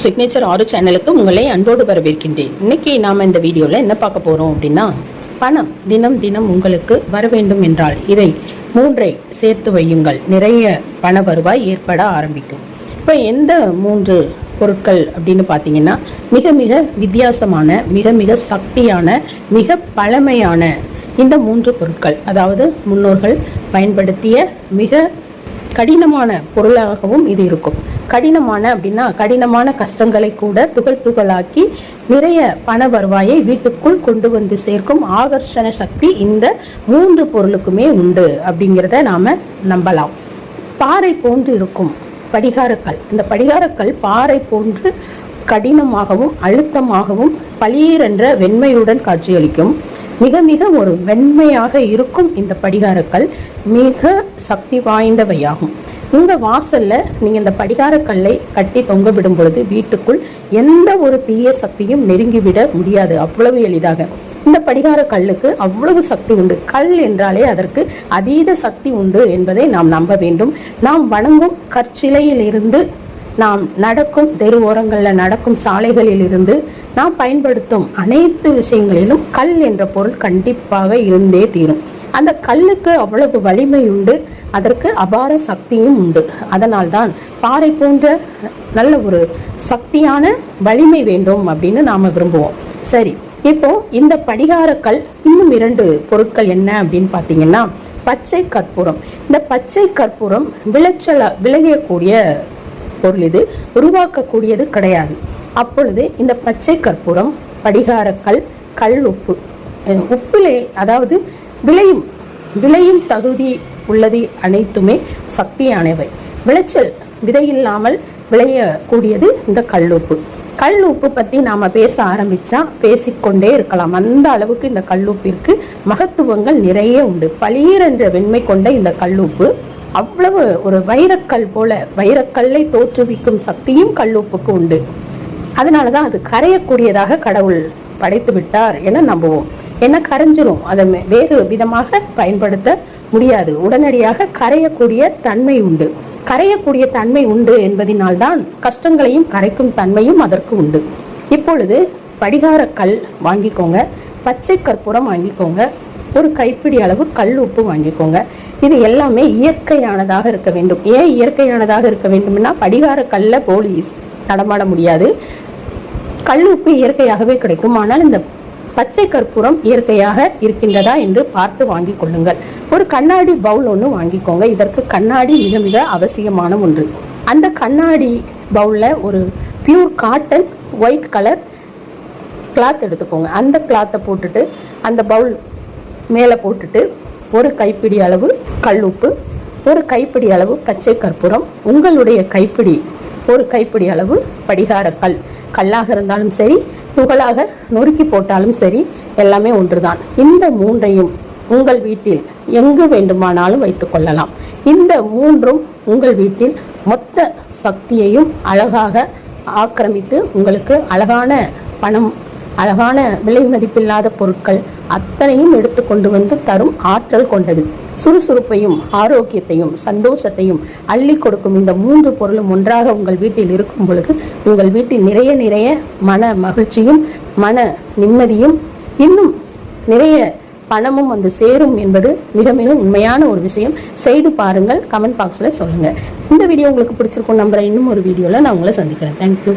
Signature ஆறு சேனலுக்கு உங்களை அன்போடு வரவேற்கின்றேன். இன்னைக்கு நாம இந்த வீடியோல என்ன பார்க்க போறோம் அப்படின்னா பணம் தினம் தினம் உங்களுக்கு வர வேண்டும் என்றால் இதை மூன்றை சேர்த்து வையுங்கள். நிறைய பண வருவாய் ஏற்பட ஆரம்பிக்கும். இப்போ எந்த மூன்று பொருட்கள் அப்படின்னு பார்த்தீங்கன்னா மிக மிக வித்தியாசமான மிக மிக சக்தியான மிக பழமையான இந்த மூன்று பொருட்கள். அதாவது முன்னோர்கள் பயன்படுத்திய மிக கடினமான பொருளாகவும் இது இருக்கும். கடினமான அப்படின்னா கடினமான கஷ்டங்களை கூட துகள் துகளாக்கி நிறைய பண வருவாயை வீட்டுக்குள் கொண்டு வந்து சேர்க்கும் ஆகர்ஷண சக்தி இந்த மூன்று பொருளுக்குமே உண்டு அப்படிங்கிறத நாம நம்பலாம். பாறை போன்று இருக்கும் படிகாரக்கல். இந்த படிகாரக்கல் பாறை போன்று கடினமாகவும் அழுத்தமாகவும் பளீர் என்ற வெண்மையுடன் காட்சியளிக்கும். மிக மிக ஒரு வெண்மையாக இருக்கும் இந்த படிகாரக்கல் மிக சக்தி வாய்ந்தவையாகும். இந்த வாசல்ல நீங்க இந்த படிகாரக்கல்லை கட்டி தொங்க விடும் பொழுது வீட்டுக்குள் எந்த ஒரு தீய சக்தியும் நெருங்கிவிட முடியாது. அவ்வளவு எளிதாக. இந்த படிகார கல்லுக்கு அவ்வளவு சக்தி உண்டு. கல் என்றாலே அதற்கு அதீத சக்தி உண்டு என்பதை நாம் நம்ப வேண்டும். நாம் வணங்கும் கற்சிலையில் இருந்து நாம் நடக்கும் தெரு ஓரங்களில் நடக்கும் சாலைகளில் இருந்து நாம் பயன்படுத்தும் அனைத்து விஷயங்களிலும் கல் என்ற பொருள் கண்டிப்பாக இருந்தே தீரும். அந்த கல்லுக்கு அவ்வளவு வலிமை உண்டு அதற்கு அபார சக்தியும் உண்டு. அதனால்தான் பாறை போன்ற நல்ல ஒரு சக்தியான வலிமை வேண்டும் அப்படின்னு நாம விரும்புவோம். சரி இப்போ இந்த படிகாரக்கல் இன்னும் இரண்டு பொருட்கள் என்ன அப்படின்னு பார்த்தீங்கன்னா பச்சை கற்பூரம். இந்த பச்சை கற்பூரம் விளைச்சல விளையக்கூடிய பொருள் இது உருவாக்கக்கூடியது கிடையாது. அப்பொழுது இந்த பச்சை கற்பூரம் படிகாரக்கல் கல் உப்பு. உப்பிலே அதாவது விளையும். விளையும் தகுதி உள்ளது அனைத்துமே சக்தியானவை. விளைச்சல் விதையில்லாமல் விளையக்கூடியது இந்த கல்லுப்பு கல்லூப்பு பற்றி நாம் பேச ஆரம்பித்தா பேசிக்கொண்டே இருக்கலாம். அந்த அளவுக்கு இந்த கல்லுப்பிற்கு மகத்துவங்கள் நிறைய உண்டு. பளீர் என்ற வெண்மை கொண்ட இந்த கல்லுப்பு அவ்வளவு ஒரு வைரக்கல் போல வைரக்கல்லை தோற்றுவிக்கும் சக்தியும் கல்லுப்புக்கு உண்டு. அதனால தான் அது கரையக்கூடியதாக கடவுள் படைத்து விட்டார் என நம்புவோம். ஏன்னா கரைஞ்சிரும்? அதை வேறு விதமாக பயன்படுத்த முடியாது. உடனடியாக கரையக்கூடிய தன்மை உண்டு. கரையக்கூடிய தன்மை உண்டு என்பதனால்தான் கஷ்டங்களையும் கரைக்கும் தன்மையும் அதற்கு உண்டு. இப்பொழுது படிகார கல் வாங்கிக்கோங்க. பச்சை கற்பூரம் வாங்கிக்கோங்க. ஒரு கைப்பிடி அளவு கல் உப்பு வாங்கிக்கோங்க. இது எல்லாமே இயற்கையானதாக இருக்க வேண்டும். ஏன் இயற்கையானதாக இருக்க வேண்டும்னா படிகார கல்ல போலீஸ் நடமாட முடியாது. கல் உப்பு இயற்கையாகவே கிடைக்கும். ஆனால் இந்த பச்சை கற்பூரம் இயற்கையாக இருக்கின்றதா என்று பார்த்து வாங்கி கொள்ளுங்கள். ஒரு கண்ணாடி பவுல் ஒன்று வாங்கிக்கோங்க. இதற்கு கண்ணாடி மிக மிக அவசியமான ஒன்று. அந்த கண்ணாடி பவுலில் ஒரு pure cotton white colour cloth எடுத்துக்கோங்க. அந்த கிளாத்தை போட்டுட்டு அந்த பவுல் மேலே போட்டுட்டு ஒரு கைப்பிடி அளவு கல்லுப்பு ஒரு கைப்பிடி அளவு பச்சை கற்பூரம் உங்களுடைய கைப்பிடி ஒரு கைப்பிடி அளவு படிகார கல். கல்லாக இருந்தாலும் சரி துகளாக நொறுக்கி போட்டாலும் சரி எல்லாமே ஒன்றுதான். இந்த மூன்றையும் உங்கள் வீட்டில் எங்கு வேண்டுமானாலும் வைத்துக்கொள்ளலாம் இந்த மூன்றும் உங்கள் வீட்டில் மொத்த சக்தியையும் அழகாக ஆக்கிரமித்து உங்களுக்கு அழகான பணம் அழகான விலை மதிப்பில்லாத பொருட்கள் அத்தனையும் எடுத்து கொண்டு வந்து தரும் ஆற்றல் கொண்டது. சுறுசுறுப்பையும் ஆரோக்கியத்தையும் சந்தோஷத்தையும் அள்ளி கொடுக்கும் இந்த மூன்று பொருளும் ஒன்றாக உங்கள் வீட்டில் இருக்கும் பொழுது உங்கள் வீட்டில் நிறைய நிறைய மன மகிழ்ச்சியும் மன நிம்மதியும் இன்னும் நிறைய பணமும் வந்து சேரும் என்பது மிக மிக உண்மையான ஒரு விஷயம். செய்து பாருங்கள் கமெண்ட் பாக்ஸில் சொல்லுங்கள் இந்த வீடியோ உங்களுக்கு பிடிச்சிருக்கும் நம்புறேன். இன்னும் ஒரு வீடியோவில் நான் உங்களை சந்திக்கிறேன். தேங்க்யூ